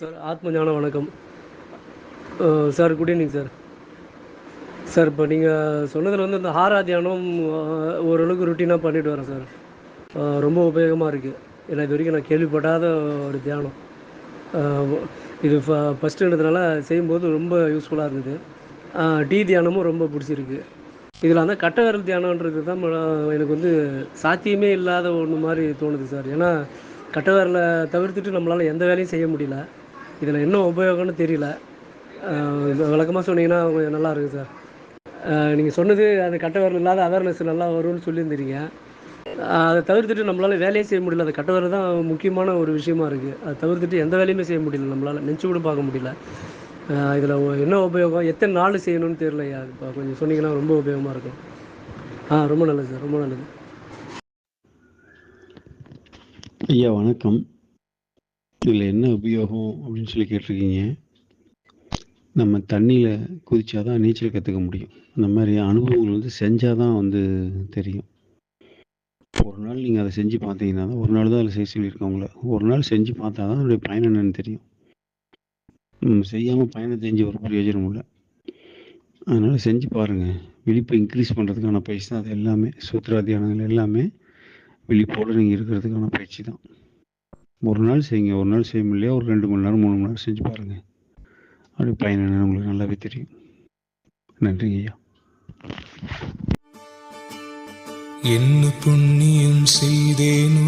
Sir ஆத்ம ஞான வணக்கம் sir good evening sir. Sir இப்போ நீங்கள் சொன்னதில் வந்து இந்த ஹாரா தியானம் ஓரளவுக்கு ருட்டீனாக பண்ணிட்டு வரேன் சார். ரொம்ப உபயோகமாக இருக்குது ஏன்னா இது வரைக்கும் நான் கேள்விப்படாத ஒரு தியானம். இது ஃப ஃபஸ்ட்டுன்றதுனால செய்யும்போது ரொம்ப யூஸ்ஃபுல்லாக இருந்தது. டீ தியானமும் ரொம்ப பிடிச்சிருக்கு. இதில் அந்த கட்ட விரல் தியானன்றது தான் எனக்கு வந்து சாத்தியமே இல்லாத ஒன்று மாதிரி தோணுது சார். ஏன்னா கட்ட விரலை தவிர்த்துட்டு நம்மளால் எந்த வேலையும் செய்ய முடியல. இதில் என்ன உபயோகம்னு தெரியல. விளக்கமாக சொன்னீங்கன்னா கொஞ்சம் நல்லா இருக்கும் சார். நீங்கள் சொன்னது அந்த கட்ட இல்லாத அவேர்னஸ் நல்லா வரும்னு சொல்லியிருந்தீங்க. அதை தவிர்த்துட்டு நம்மளால் வேலையே செய்ய முடியல. அந்த கட்டவரை தான் முக்கியமான ஒரு விஷயமா இருக்குது அதை தவிர்த்துட்டு எந்த வேலையுமே செய்ய முடியல. நம்மளால் நெஞ்சு கூட பார்க்க முடியல. இதில் என்ன உபயோகம்? எத்தனை நாள் செய்யணும்னு தெரியலையா இப்போ கொஞ்சம் சொன்னீங்கன்னா ரொம்ப உபயோகமாக இருக்கும். ஆ ரொம்ப நல்லது சார். ரொம்ப நல்லது. ஐயா வணக்கம். இதில் என்ன உபயோகம் அப்படின்னு சொல்லி கேட்டிருக்கீங்க? நம்ம தண்ணியில் குதிச்சா தான் நீச்சல் கற்றுக்க முடியும். அந்த மாதிரி அனுபவங்கள் வந்து செஞ்சால் தான் வந்து தெரியும். ஒரு நாள் நீங்கள் அதை செஞ்சு பார்த்தீங்கன்னா தான் ஒரு நாள் தான் அதில் செய்ய சொல்லியிருக்கவங்கள ஒரு நாள் செஞ்சு பார்த்தா தான் அதனுடைய பயன் என்னன்னு தெரியும். செய்யாமல் பயனை தெரிஞ்சு ஒரு பிரயோஜனம் இல்லை அதனால் செஞ்சு பாருங்கள் விழிப்பை இன்க்ரீஸ் பண்ணுறதுக்கான பயிற்சி தான் அது எல்லாமே. சூத்ரா தியானங்கள் எல்லாமே விழிப்போடு நீங்கள் இருக்கிறதுக்கான பயிற்சி தான். ஒரு நாள் செய்யுங்க ஒரு நாள் செய்ய முடியலையா ஒரு ரெண்டு மணி நேரம் மூணு மணி நேரம் செஞ்சு பாருங்கள் அப்படி பயன் என்னன்னு உங்களுக்கு நல்லாவே தெரியும். நன்றிங்க ஐயா. என்ன புண்ணியம் செய்தேனோ